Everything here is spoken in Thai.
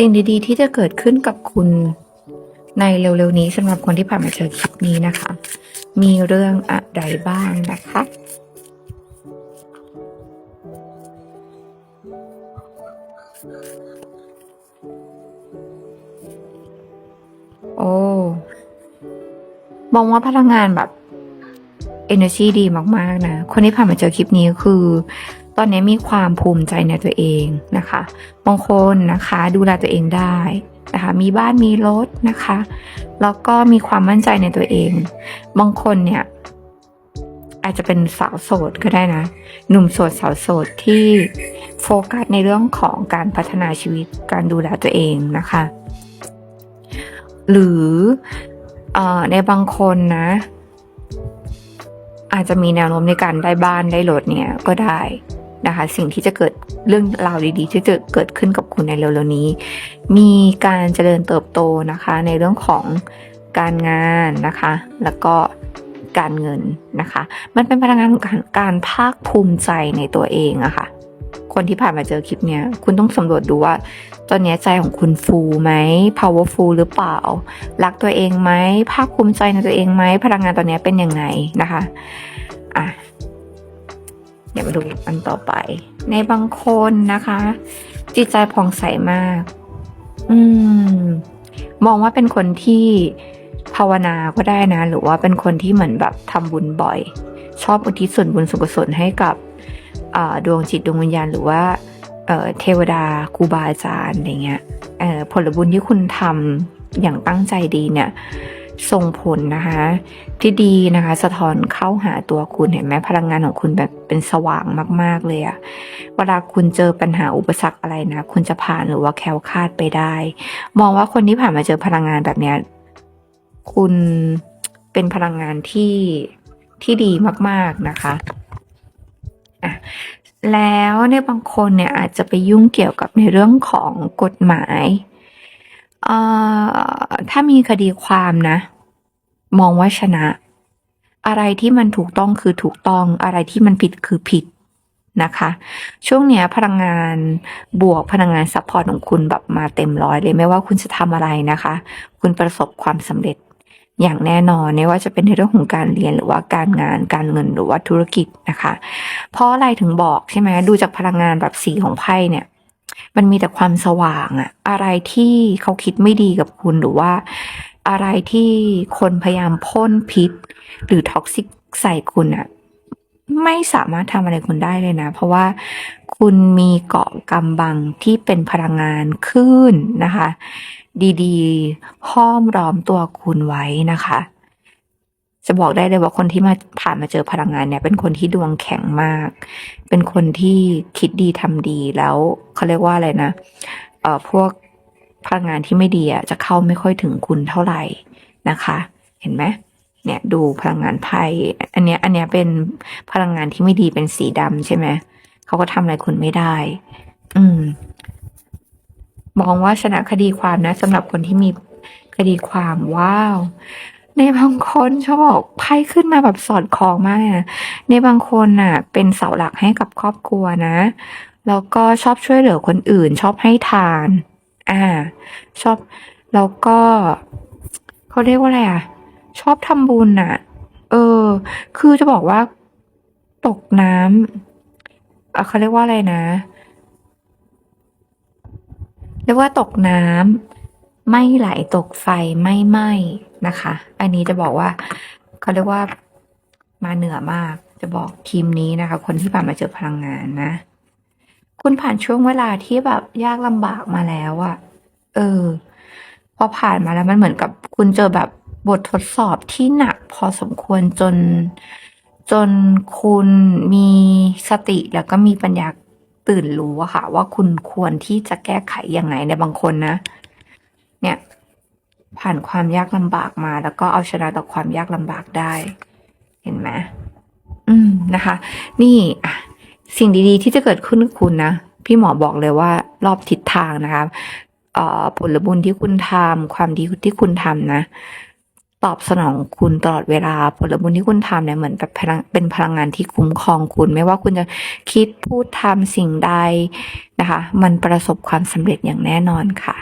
สิ่งดีๆ ที่จะเกิดขึ้นกับคุณในเร็วๆนี้สำหรับคนที่ผ่านมาเจอคลิปนี้นะคะ มีเรื่องอะไรบ้างนะคะโอ้มองว่าพลังงานแบบ energy ดีมากๆนะ คนที่ผ่านมาเจอคลิปนี้คือ ตอนนี้มีความภูมิใจในตัวเองนะคะบางคนนะคะดูแลตัวเองได้นะคะมีบ้านมีรถนะคะแล้วก็มีความมั่นใจในตัวเอง บางคนเนี่ย อาจจะเป็นสาวโสดก็ได้นะ หนุ่มโสดสาวโสดที่โฟกัสในเรื่องของการพัฒนาชีวิตการดูแลตัวเองนะคะ หรืออในบางคนนะ อาจจะมีแนวโน้มในการได้บ้านได้รถเนี่ยก็ได้ นะคะ สิ่งที่จะเกิดเรื่องราวดีๆ ที่จะเกิดขึ้นกับคุณในเร็วๆนี้ มีการเจริญเติบโตนะคะ ในเรื่องของการงานนะคะ แล้วก็การเงินนะคะ มันเป็นพลังงานของการการภาคภูมิใจในตัวเองอะค่ะ คนที่ผ่านมาเจอคลิปเนี้ย คุณต้องสำรวจดูว่า ตอนนี้ใจของคุณฟูไหม powerful หรือเปล่า รักตัวเองไหม ภาคภูมิใจในตัวเองไหม พลังงานตอนนี้เป็นยังไงนะคะ อะ ดี๋ยวมาดูอันต่อไป ในบางคนนะคะ จิตใจผ่องใสมาก อืม มองว่าเป็นคนที่ภาวนาก็ได้นะ หรือว่าเป็นคนที่เหมือนแบบทำบุญบ่อย ชอบอุทิศส่วนบุญส่วนกุศลให้กับดวงจิตดวงวิญญาณหรือว่าเเทวดาครูบาอาจารย์อะไรเงี้ยผลบุญที่คุณทำอย่างตั้งใจดีเนี่ย ส่งผลนะคะ ที่ดีนะคะ สะท้อนเข้าหาตัวคุณเห็นไหมพลังงานของคุณแบบเป็นสว่างมาก ๆ เลยอะเวลาคุณเจอปัญหาอุปสรรคอะไรนะ คุณจะผ่านหรือว่าแคล้วคลาดไปได้ มองว่าคนที่ผ่านมาเจอพลังงานแบบเนี้ยคุณเป็นพลังงานที่ที่ดีมาก ๆนะคะอะแล้วในบางคนเนี่ยอาจจะไปยุ่งเกี่ยวกับในเรื่องของกฎหมาย เอ่อถ้ามีคดีความนะ มองว่าชนะ อะไรที่มันถูกต้องคือถูกต้องอะไรที่มันผิดคือผิดนะคะ ช่วงเนี้ยพลังงานบวกพลังงานซัพพอร์ตของคุณแบบมาเต็มร้อยเลยไม่ว่าคุณจะทำอะไรนะคะ คุณประสบความสำเร็จอย่างแน่นอนไม่ว่าจะเป็นในเรื่องของการเรียนหรือว่าการงานการเงินหรือว่าธุรกิจนะคะ เพราะอะไรถึงบอกใช่ไหมดูจากพลังงานแบบสีของไพ่เนี่ย มันมีแต่ความสว่างอะอะไรที่เขาคิดไม่ดีกับคุณหรือว่า อะไรที่คนพยายามพ่นพิษ หรือท็อกซิกใส่คุณอะไม่สามารถทำอะไรคุณได้เลยนะ เพราะว่าคุณมีเกาะกำบังที่เป็นพลังงานคลื่นนะคะ ดีๆห้อมล้อมตัวคุณไว้นะคะ จะบอกได้เลยว่าคนที่มาผ่านมาเจอพลังงานเนี่ย เป็นคนที่ดวงแข็งมาก เป็นคนที่คิดดีทำดีแล้วเขาเรียกว่าอะไรนะเอ่อพวกพลังงานที่ไม่ดีอะจะเข้าไม่ค่อยถึงคุณเท่าไหร่นะคะ เห็นไหมเนี่ยดูพลังงานไพ่อันเนี้ยอันเนี้ยเป็นพลังงานที่ไม่ดีเป็นสีดำใช่ไหมเขาก็ทำอะไรคุณไม่ได้ อืมมองว่าชนะคดีความนะสำหรับคนที่มีคดีความว้าว ในบางคนชอบบอกไพ่ขึ้นมาแบบสอดคล้องมากเลยนะในบางคนน่ะ เป็นเสาหลักให้กับครอบครัวนะ แล้วก็ชอบช่วยเหลือคนอื่น ชอบให้ทาน อ่า ชอบแล้วก็เขาเรียกว่าอะไรอะ ชอบทำบุญน่ะ เออ คือจะบอกว่าตกน้ำเขาเรียกว่าอะไรนะเรียกว่าตกน้ำไม่ไหลตกไฟไม่ไหม้ นะคะ อันนี้จะบอกว่าเขาเรียกว่ามาเหนือมาก จะบอกทีมนี้นะคะ คนที่ผ่านมาเจอพลังงานนะ คุณผ่านช่วงเวลาที่แบบยากลำบากมาแล้วอะเออ พอผ่านมาแล้วมันเหมือนกับคุณเจอแบบบททดสอบที่หนักพอสมควรจน จนคุณมีสติแล้วก็มีปัญญาตื่นรู้อะค่ะ ว่าคุณควรที่จะแก้ไขยังไงในบางคนนะ เนี่ย ผ่านความยากลำบากมา แล้วก็เอาชนะต่อความยากลำบากได้ เห็นไหมอืมนะคะ นี่อะสิ่งดีๆ ที่จะเกิดขึ้นกับคุณนะพี่หมอบอกเลยว่ารอบทิศทางนะคะเอ่อผลบุญที่คุณทำความดีที่คุณทำนะ ตอบสนองคุณตลอดเวลา ผลบุญที่คุณทำเนี่ยเหมือนแบบพลังเป็นพลังงานที่คุ้มครองคุณ ไม่ว่าคุณจะคิดพูดทำสิ่งใดนะคะ มันประสบความสำเร็จอย่างแน่นอนค่ะ